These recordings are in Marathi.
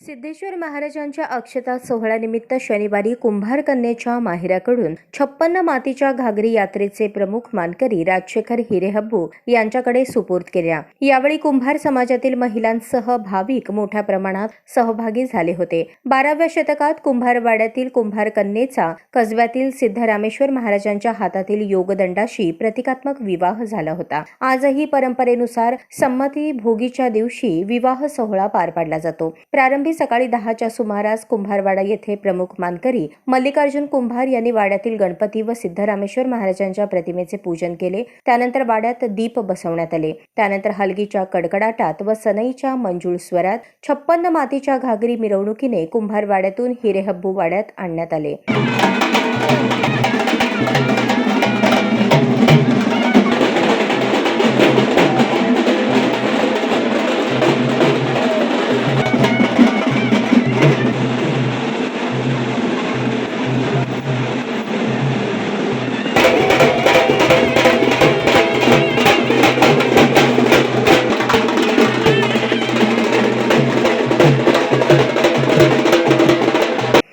सिद्धेश्वर महाराजांच्या अक्षता सोहळ्यानिमित्त शनिवारी कुंभार कन्येच्या माहेराकडून छप्पन्न मातीच्या घागरी यात्रेचे प्रमुख मानकरी राजशेखर हिरेहब्बू यांच्याकडे सुपूर्द केल्या. यावेळी कुंभार समाजातील महिलांसह भाविक मोठ्या प्रमाणात सहभागी झाले होते. बाराव्या शतकात कुंभारवाड्यातील कुंभार कन्येचा कसब्यातील सिद्धरामेश्वर महाराजांच्या हातातील योगदंडाशी प्रतिकात्मक विवाह झाला होता. आजही परंपरेनुसार संमती भोगीच्या दिवशी विवाह सोहळा पार पाडला जातो. प्रारंभी सकाळी दहाच्या सुमारास कुंभारवाडा येथे प्रमुख मानकरी मल्लिकार्जुन कुंभार यांनी वाड्यातील गणपती व सिद्धरामेश्वर महाराजांच्या प्रतिमेचे पूजन केले. त्यानंतर वाड्यात दीप बसवण्यात आले. त्यानंतर हलगीच्या कडकडाटात व सनईच्या मंजूळ स्वरात छप्पन्न मातीच्या घागरी मिरवणुकीने कुंभारवाड्यातून हिरेहब्बू वाड्यात आणण्यात आले.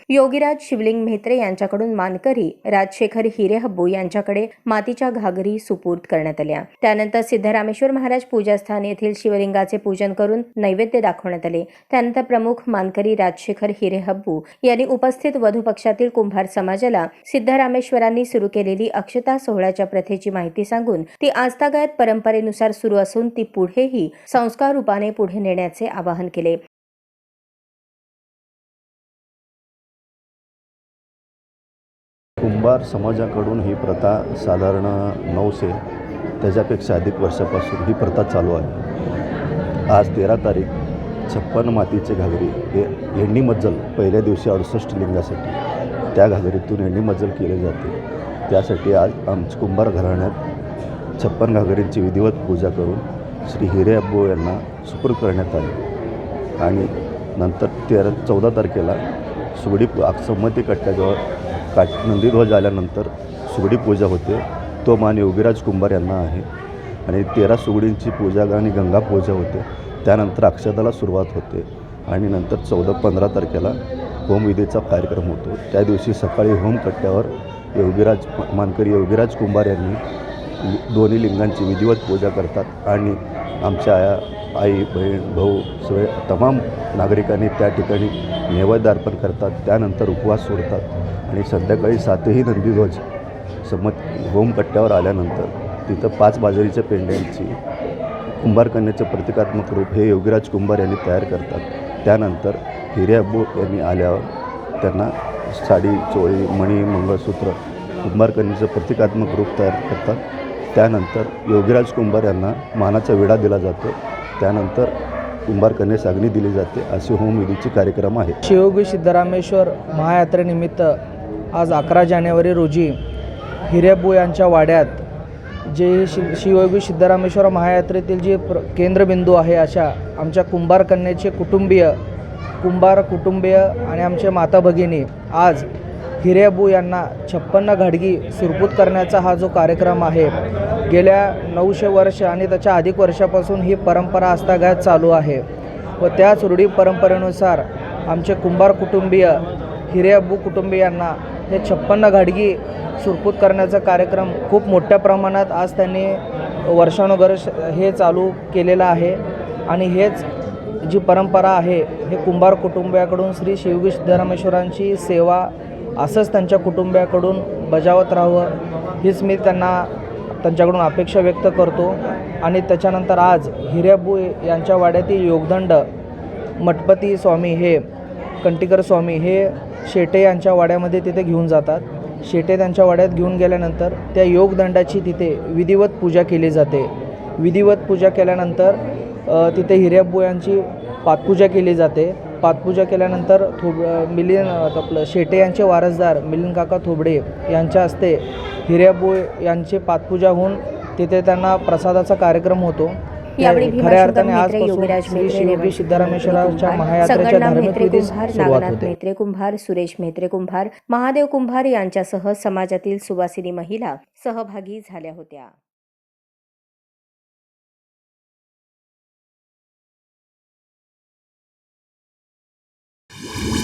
योगीराज शिवलिंग म्हेत्रे यांच्याकडून मानकरी राजशेखर हिरेहब्बू यांच्याकडे मातीच्या घागरी सुपूर्द करण्यात आल्या. त्यानंतर सिद्धरामेश्वर महाराज पूजास्थान येथील शिवलिंगाचे पूजन करून नैवेद्य दाखवण्यात आले. त्यानंतर प्रमुख मानकरी राजशेखर हिरेहब्बू यांनी उपस्थित वधू पक्षातील कुंभार समाजाला सिद्धरामेश्वरांनी सुरू केलेली अक्षता सोहळ्याच्या प्रथेची माहिती सांगून ती आजतागायत परंपरेनुसार सुरू असून ती पुढेही संस्कार रूपाने पुढे नेण्याचे आवाहन केले. कुंभार समाजाकडून ही प्रथा साधारण नऊशे त्याच्यापेक्षा अधिक वर्षापासून ही प्रथा चालू आहे. आज तेरा तारीख छप्पन मातीचे घागरी हे एंडी मज्जल पहिल्या दिवशी अडुसष्ट लिंगासाठी त्या घागरीतून एंडी मज्जल केले जाते. त्यासाठी आज आमच्या कुंभार घराण्यात छप्पन घागरींची विधिवत पूजा करून श्री हिरे अब्बू यांना सुपूर करण्यात आले. आणि नंतर तेरा चौदा तारखेला सुगडी संमती कट्ट्याजवळ काच नंदीध्वज आल्यानंतर सुगडी पूजा होते. तो मान योगीराज कुंभार यांना आहे. आणि तेरा सुगडींची पूजा आणि गंगा पूजा होते. त्यानंतर अक्षताला सुरुवात होते. आणि नंतर चौदा पंधरा तारखेला होमविधीचा कार्यक्रम होतो. त्या दिवशी सकाळी होम कट्ट्यावर योगीराज मानकरी योगीराज कुंभार यांनी दोन्ही लिंगांची विधिवत पूजा करतात. आणि आमच्या आया आई बहीण भाऊ सगळे तमाम नागरिकांनी त्या ठिकाणी नैवेद्य अर्पण करतात. त्यानंतर उपवास सोडतात. आणि संध्याकाळी सातही नंदीध्वज समत होमकट्ट्यावर आल्यानंतर तिथं पाच बाजरीच्या पेंड्यांची कुंभारकन्याचं प्रतिकात्मक रूप हे योगीराज कुंभार यांनी तयार करतात. त्यानंतर हिरे यांनी आल्यावर त्यांना साडी चोळी मणी मंगळसूत्र कुंभारकन्याचं प्रतिकात्मक रूप तयार करतात. त्यानंतर योगीराज कुंभार यांना मानाचा विडा दिला जातो. त्यानंतर कुंभार कन्यास अग्नी दिली जाते. असे होमविधीचे कार्यक्रम आहे. शिवयोगी सिद्धरामेश्वर महायात्रेनिमित्त आज अकरा जानेवारी रोजी हिरेबू यांच्या वाड्यात जे शि शिवयोगी सिद्धरामेश्वर महायात्रेतील जे प्र केंद्रबिंदू आहे अशा आमच्या कुंभार कन्याचे कुटुंबीय कुंभार कुटुंबीय आणि आमच्या माता भगिनी आज हिरेबू यांना छप्पन्न घाडगी सुरपूत करण्याचा हा जो कार्यक्रम आहे गेल्या नऊशे वर्ष आणि त्याच्या अधिक वर्षापासून ही परंपरा आस्थागायत चालू आहे व त्याच रूढी परंपरेनुसार आमचे कुंभार कुटुंबीय हिरेअब्बू कुटुंबियांना हे छप्पन्न घाडगी सुरपूत करण्याचा कार्यक्रम खूप मोठ्या प्रमाणात आज त्यांनी वर्षानुवर्ष हे चालू केलेलं आहे. आणि हेच जी परंपरा आहे हे कुंभार कुटुंबियाकडून श्री शिवगी सिद्धरामेश्वरांची सेवा असंच त्यांच्या कुटुंबियाकडून बजावत राहावं हीच मी त्यांना त्यांच्याकडून अपेक्षा व्यक्त करतो आणि त्याच्यानंतर आज हिरेअब्बू यांच्या वाड्यातील योगदंड मठपती स्वामी हे कंटिकर स्वामी हे शेटे यांच्या वाड्यामध्ये तिथे घेऊन जातात. शेटे त्यांच्या वाड्यात घेऊन गेल्यानंतर त्या योगदंडाची तिथे विधिवत पूजा केली जाते. विधिवत पूजा केल्यानंतर तिथे हिरेअब्बू यांची केली जाते. पादपूजा केल्यानंतर थोब मिलिंद आपलं शेटे यांचे वारसदार मिलिंद काका थोबडे यांच्या हस्ते हिरेअब्बू यांची पादपूजा होऊन तिथे त्यांना प्रसादाचा कार्यक्रम होतो. खऱ्या अर्थाने आजपासून श्री रेवंत सिद्धरामेश्वराच्या महायात्रेच्या धार्मिक विधीस सुरुवात नागनाथ होते. मेत्रे कुंभार सुरेश मेत्रे कुंभार महादेव कुंभार यांच्यासह समाजातील सुवासिनी महिला सहभागी झाल्या होत्या. Yeah.